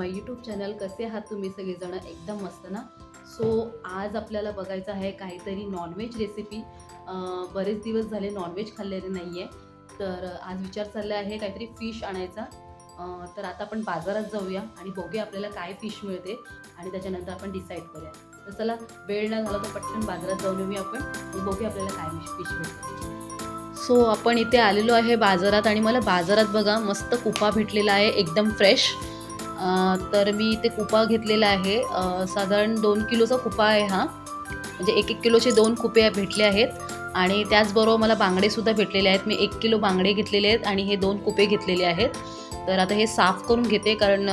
माय YouTube channel कसे आहात तुम्ही सगळेजण? एकदम मस्त ना? सो आज आपल्याला बघायचं आहे काहीतरी नॉनव्हेज रेसिपी बरेच दिवस झाले नॉनव्हेज खाल्लेले नाही आहे तर आज विचार चालला आहे काहीतरी फिश आणायचा. तर आता आपण बाजारात जाऊया आणि बघूया आपल्याला काय फिश मिळते आणि त्याच्यानंतर आपण डिसाईड करूया. तर चला वेळ ना झाला तर पटकन बाजारात जाऊन येऊया आपण बघूया आपल्याला काय फिश मिळते. सो आपण इथे आलेलो आहे बाजारात आणि मला बाजारात बघा मस्त कुपा भेटलेला आहे एकदम फ्रेश तर मी इथे कुपा घेतलेला आहे. साधारण दोन किलोचा कुपा आहे हा. म्हणजे एक एक किलोचे दोन कुपे भेटले आहेत. आणि त्याचबरोबर मला बांगडेसुद्धा भेटलेले आहेत. मी एक किलो बांगडे घेतलेले आहेत आणि हे दोन कुपे घेतलेले आहेत. तर आता हे साफ करून घेते कारण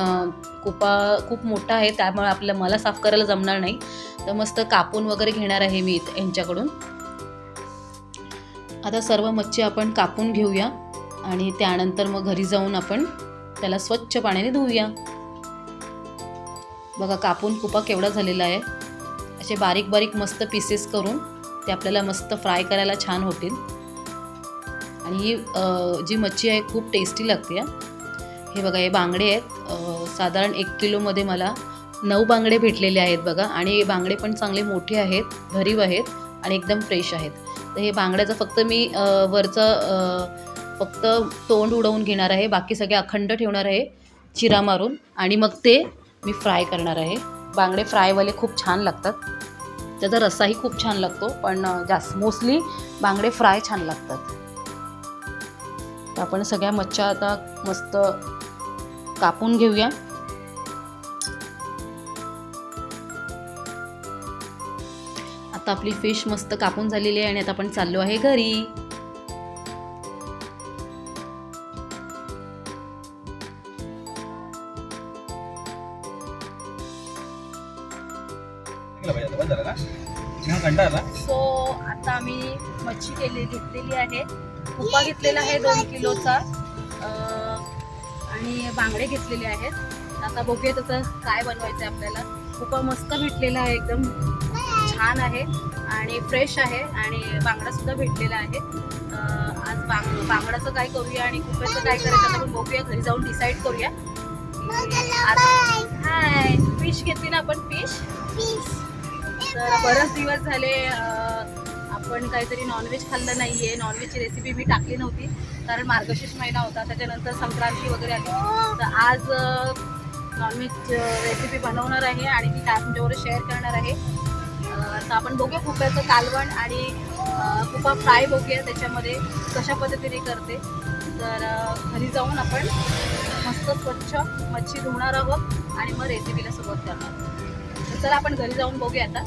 कुपा खूप मोठा आहे. त्यामुळे आपल्या मला साफ करायला जमणार नाही. तर मस्त कापून वगैरे घेणार आहे मी इथं यांच्याकडून. आता सर्व मच्छी आपण कापून घेऊया. आणि त्यानंतर मग घरी जाऊन आपण त्याला स्वच्छ पाण्याने धुवूया बघा कापून कुपा केवढा झालेला आहे. असे बारीक बारीक मस्त पीसेस करून ते आपल्याला मस्त फ्राय करायला छान होतील. आणि ही जी मच्छी आहे खूप टेस्टी लागते हे. बघा हे बांगडे आहेत. साधारण एक किलोमध्ये मला नऊ बांगडे भेटलेले आहेत बघा. आणि हे बांगडे पण चांगले मोठे आहेत भरीव आहेत आणि एकदम फ्रेश आहेत. तर हे बांगड्याचं फक्त मी वरचं फक्त तोंड उडवून घेणार आहे. बाकी सगळे अखंड ठेवणार आहे चिरा मारून. आणि मग ते मी फ्राय करणार आहे. बांगडे फ्रायवाले खूप छान लागतात. त्याचा रस्साही खूप छान लागतो पण जास्त मोस्टली बांगडे फ्राय छान लागतात. तर आपण सगळ्या मच्छ्या आता मस्त कापून घेऊया. आता आपली फिश मस्त कापून झालेली आहे आणि आता आपण चाललो आहे घरी. कंटाळला सो आता आम्ही मच्छी केली घेतलेली आहे. उपा घेतलेला आहे दोन किलोचा. अं, आणि बांगडे घेतलेले आहेत. आता बघूया त्याचं काय बनवायचं आहे आपल्याला. उपा मस्त भेटलेला आहे एकदम छान आहे. आणि फ्रेश आहे आणि बांगडा सुद्धा भेटलेला आहे. आज बांग बांगडाचं काय करूया आणि कुप्याचं काय करायचं आपण बघूया. घरी जाऊन डिसाईड करूया. हाय फिश घेतली ना आपण फिश तर बरेच दिवस झाले आपण काहीतरी नॉनव्हेज खाल्लं नाही आहे नॉनव्हेजची रेसिपी मी टाकली नव्हती कारण मार्गशीर्ष महिना होता. त्याच्यानंतर संक्रांती वगैरे आली. तर आज नॉनव्हेज रेसिपी बनवणार आहे आणि ती काय तुमच्यावर शेअर करणार आहे. तर आपण बघूया कुप्याचं कालवण आणि कुपा फ्राय बघूया त्याच्यामध्ये कशा पद्धतीने करते. तर घरी जाऊन आपण मस्त स्वच्छ मच्छी धुवणार आहोत आणि मग रेसिपीला सुरुवात करणार. चला आपण घरी जाऊन बघूया आता.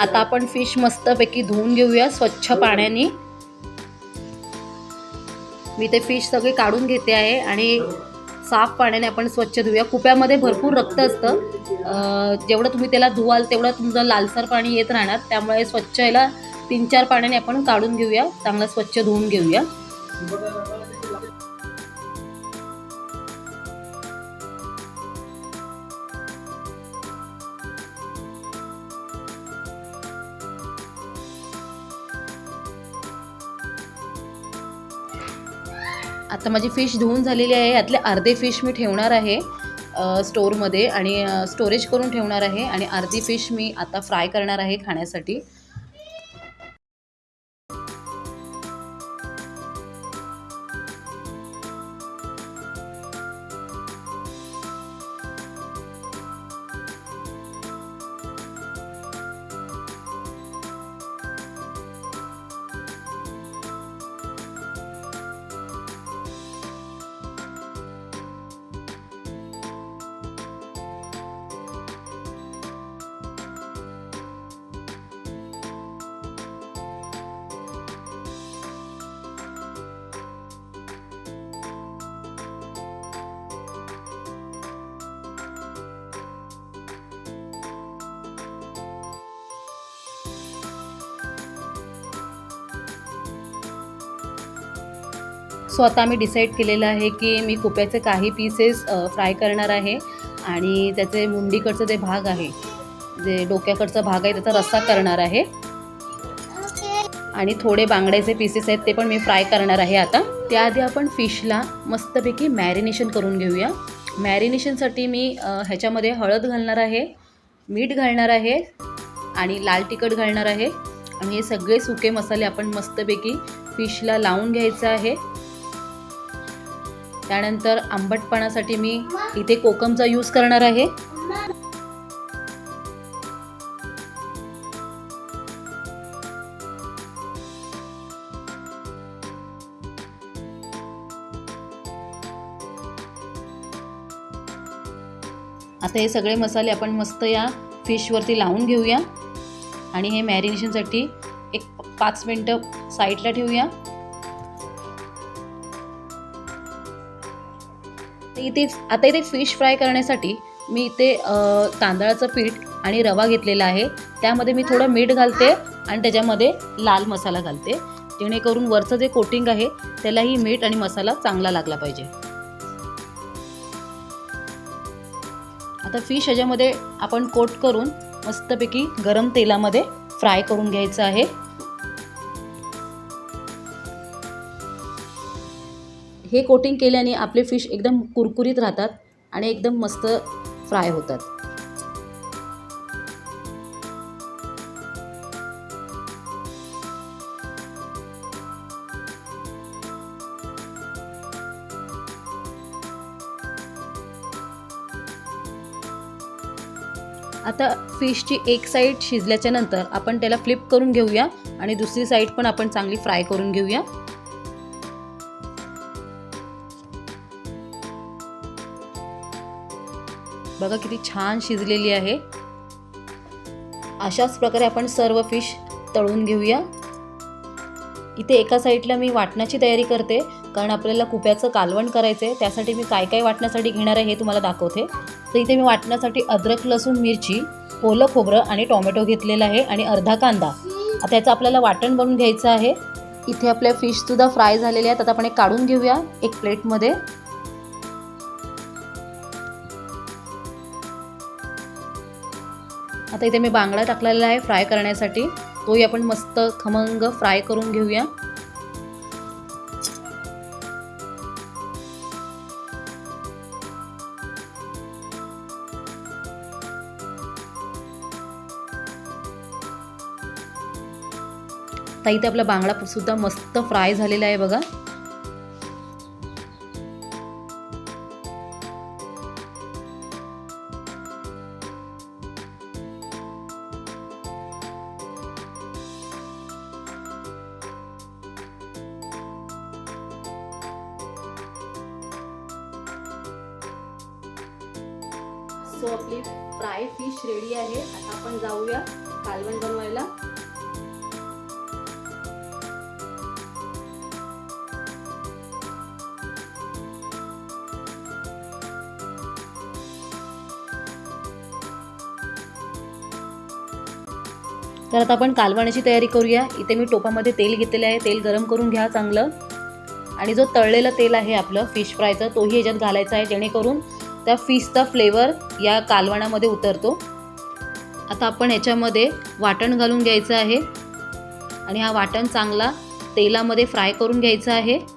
आता आपण फिश मस्तपैकी धुवून घेऊया स्वच्छ पाण्याने. मी ते फिश सगळे काढून घेते आहे आणि साफ पाण्याने आपण स्वच्छ धुऊया कुप्यामध्ये भरपूर रक्त असतं. जेवढं तुम्ही त्याला धुवाल तेवढं तुमचं लालसर पाणी येत राहणार. त्यामुळे स्वच्छ याला तीन चार पाण्याने आपण काढून घेऊया. चांगलं स्वच्छ धुवून घेऊया. आता माझी फिश धुवून झालेली आहे. यातले अर्धे फिश मी ठेवणार आहे स्टोरमध्ये स्टोअरमध्ये आणि स्टोरेज करून ठेवणार आहे आणि अर्धी फिश मी आता फ्राय करणार आहे खाण्यासाठी. सो आता मी डिसाईड केलेलं आहे की मी कुप्याचे काही पीसेस फ्राय करणार आहे आणि त्याचे मुंडीकडचं जे भाग आहे जे डोक्याकडचा भाग आहे त्याचा रस्सा करणार आहे. आणि थोडे बांगड्याचे पीसेस आहेत ते पण मी फ्राय करणार आहे आता. त्याआधी आपण फिशला मस्तपैकी मॅरिनेशन करून घेऊया. मॅरिनेशनसाठी मी ह्याच्यामध्ये हळद घालणार आहे मीठ घालणार आहे आणि लाल तिखट घालणार आहे. आणि हे सगळे सुके मसाले आपण मस्तपैकी फिशला लावून घ्यायचं आहे. त्यानंतर आंबटपणासाठी मी इथे कोकमचा यूज करणार आहे. आता हे सगळे मसाले आपण मस्त या फिशवरती लावून घेऊया. आणि हे मॅरिनेशनसाठी एक पाच मिनटं साईडला ठेवूया. इथे आता इथे फिश फ्राय करण्यासाठी मी इथे तांदळाचं पीठ आणि रवा घेतलेला आहे. त्यामध्ये मी थोडं मीठ घालते आणि त्याच्यामध्ये लाल मसाला घालते. जेणेकरून वरचं जे कोटिंग आहे त्यालाही मीठ आणि मसाला चांगला लागला पाहिजे. आता फिश ह्याच्यामध्ये आपण कोट करून मस्तपैकी गरम तेलामध्ये फ्राय करून घ्यायचं आहे. हे कोटिंग केल्याने आपले फिश एकदम कुरकुरीत राहतात आणि एकदम मस्त फ्राय होतात. आता फिशची एक साईड शिजल्याच्या नंतर आपण त्याला फ्लिप करून घेऊया आणि दुसरी साईड पण आपण चांगली फ्राय करून घेऊया. बघा किती छान शिजलेली आहे. अशाच प्रकारे आपण सर्व फिश तळून घेऊया. इथे एका साईडला मी वाटणाची तयारी करते कारण आपल्याला कुप्याचं कालवण करायचं आहे त्यासाठी मी काय काय वाटण्यासाठी घेणार आहे हे तुम्हाला दाखवते. तर इथे मी वाटण्यासाठी अद्रक लसूण मिरची ओलं खोबरं आणि टोमॅटो घेतलेलं आहे आणि अर्धा कांदा. आता याचं आपल्याला वाटण बनवून घ्यायचं आहे. इथे आपल्या फिशसुद्धा फ्राय झालेल्या आहेत. आता आपण एक काढून घेऊया एक प्लेटमध्ये. आता इथे मी बांगडा टाकलेला आहे फ्राय करण्यासाठी. तोही आपण मस्त खमंग फ्राय करून घेऊया. आता इथे आपला बांगडा सुद्धा मस्त फ्राय झालेला आहे बघा. सो आपली फ्राय फिश रेडी आहे आता आपण जाऊया कालवण बनवायला. तर आता आपण कालवणाची तयारी करूया. इथे मी टोपामध्ये तेल घेतलेलं आहे. तेल गरम करून घ्या चांगलं. आणि जो तळलेलं तेल आहे आपलं फिश फ्रायचं तोही याच्यात घालायचा आहे जेणेकरून त्या फिशचा फ्लेवर या कालवणामध्ये उतरतो. आता आपण याच्यामध्ये वाटण घालून घ्यायचं आहे. आणि हा वाटण चांगला तेलामध्ये फ्राय करून घ्यायचा आहे.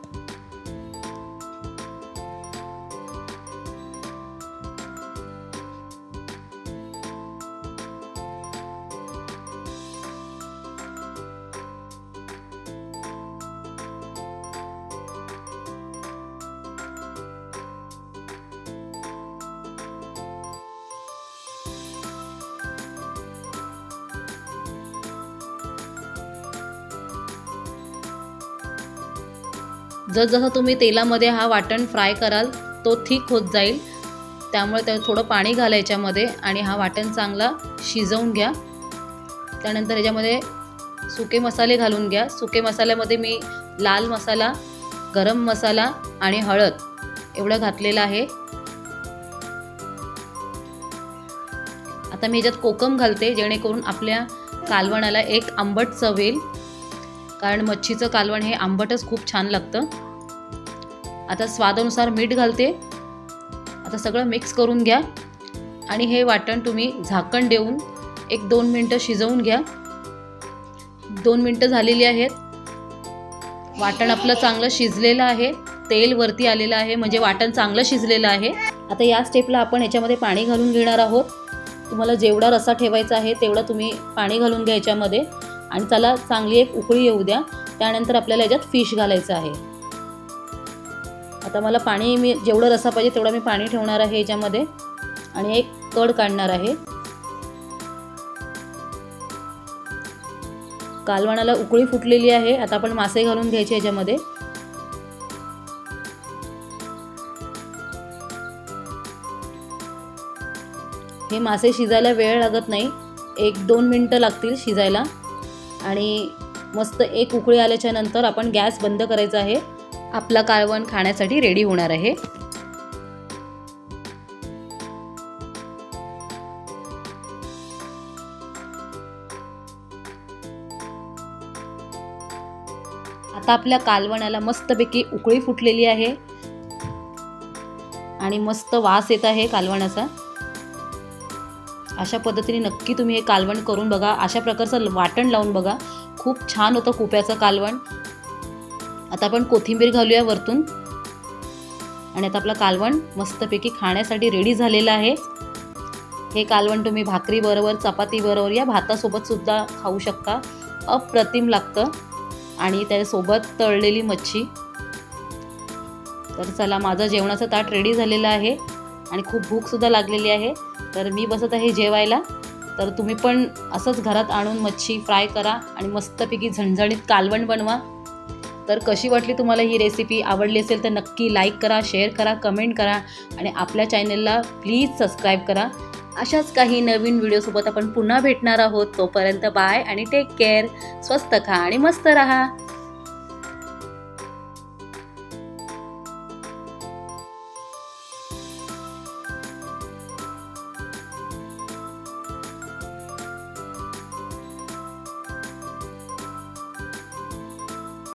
जसजसं तुम्ही तेलामध्ये हा वाटण फ्राय कराल तो थिक होत जाईल. त्यामुळे त्या थोडं पाणी घाला याच्यामध्ये आणि हा वाटण चांगला शिजवून घ्या. त्यानंतर याच्यामध्ये सुके मसाले घालून घ्या. सुके मसाल्यामध्ये मी लाल मसाला गरम मसाला आणि हळद एवढं घातलेलं आहे. आता मी ह्याच्यात कोकम घालते जेणेकरून आपल्या कालवणाला एक आंबट चव येईल. कारण मच्छीचं कालवण हे आंबटच खूप छान लागतं. आता स्वादानुसार मीठ घालते. आता सगळं मिक्स करून घ्या. आणि हे वाटण तुम्ही झाकण देऊन एक दोन मिनटं शिजवून घ्या. दोन मिनटं झालेली आहेत. वाटण आपलं चांगलं शिजलेलं आहे. तेल वरती आलेलं आहे. म्हणजे वाटण चांगलं शिजलेलं आहे. आता या स्टेपला आपण याच्यामध्ये पाणी घालून घेणार आहोत. तुम्हाला जेवढा रसा ठेवायचा आहे तेवढा तुम्ही पाणी घालून घ्या याच्यामध्ये. आणि त्याला चांगली एक उकळी येऊ द्या. त्यानंतर आपल्याला याच्यात फिश घालायचं आहे. आता मला पाणी मी जेवढं रसा पाहिजे तेवढं मी पाणी ठेवणार आहे याच्यामध्ये. आणि एक कड काढणार आहे. कालवणाला उकळी फुटलेली आहे. आता आपण मासे घालून घ्यायचे याच्यामध्ये. हे मासे शिजायला वेळ लागत नाही. एक दोन मिनटं लागतील शिजायला. आणि मस्त एक उकळी आल्याच्यानंतर आपण गॅस बंद करायचा आहे. आपला कालवण खाण्यासाठी रेडी होणार आहे. आता आपल्या कालवणाला मस्तपैकी उकळी फुटलेली आहे. आणि मस्त वास येत आहे कालवणाचा. अशा पद्धतीने नक्की तुम्ही हे कालवण करून बघा. अशा प्रकारचं वाटण लावून बघा. खूप छान होतं कुप्याचं कालवण. आता आपण कोथिंबीर घालूया वरतून. आणि आता आपलं कालवण मस्तपैकी खाण्यासाठी रेडी झालेलं आहे. हे कालवण तुम्ही भाकरीबरोबर चपातीबरोबर या भातासोबतसुद्धा खाऊ शकता. अप्रतिम लागतं. आणि त्याच्यासोबत तळलेली मच्छी. तर चला माझं जेवणाचं ताट रेडी झालेलं आहे. आणि खूप भूकसुद्धा लागलेली आहे. तर मी बसत आहे जेवायला. तर तुम्ही पण असंच घरात आणून मच्छी फ्राय करा आणि मस्तपैकी झणझणीत कालवण बनवा. तर कशी वाटली तुम्हाला ही रेसिपी आवडली असेल तर नक्की लाईक करा शेअर करा कमेंट करा आणि आपल्या चॅनलला प्लीज सबस्क्राईब करा. अशाच काही नवीन व्हिडिओसोबत आपण पुन्हा भेटणार आहोत. तोपर्यंत बाय आणि टेक केअर स्वस्त खा आणि मस्त रहा.